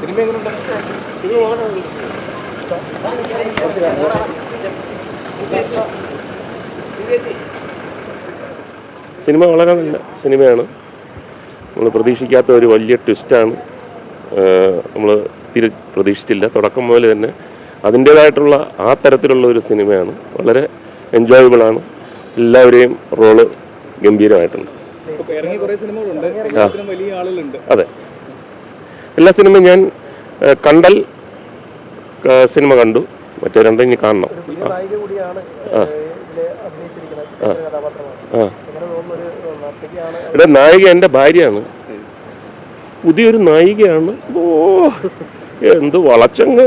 Cinema cinema cinema വളരെ നല്ല സിനിമയാണ്. നമ്മൾ പ്രതീക്ഷിക്കാത്ത ഒരു വലിയ ട്വിസ്റ്റാണ് നമ്മൾ തിരി പ്രതീക്ഷിച്ചില്ല. തുടക്കം മുതൽ തന്നെ അതിന്റേതായിട്ടുള്ള ആ തരത്തിലുള്ള ഒരു സിനിമയാണ്. വളരെ എൻജോയബിളാണ് എല്ലാവരെയും റോൾ ഗംഭീരമായിട്ടുണ്ട്. അതെ. എല്ലാ സിനിമയും ഞാൻ കണ്ടൽ സിനിമ കണ്ടു. മറ്റേ രണ്ടും ഇനി കാണണം. ഇവിടെ നായിക എന്റെ ഭാര്യയാണ്. പുതിയൊരു നായികയാണ്. ഓ എന്ത് വളച്ചങ്ങ്.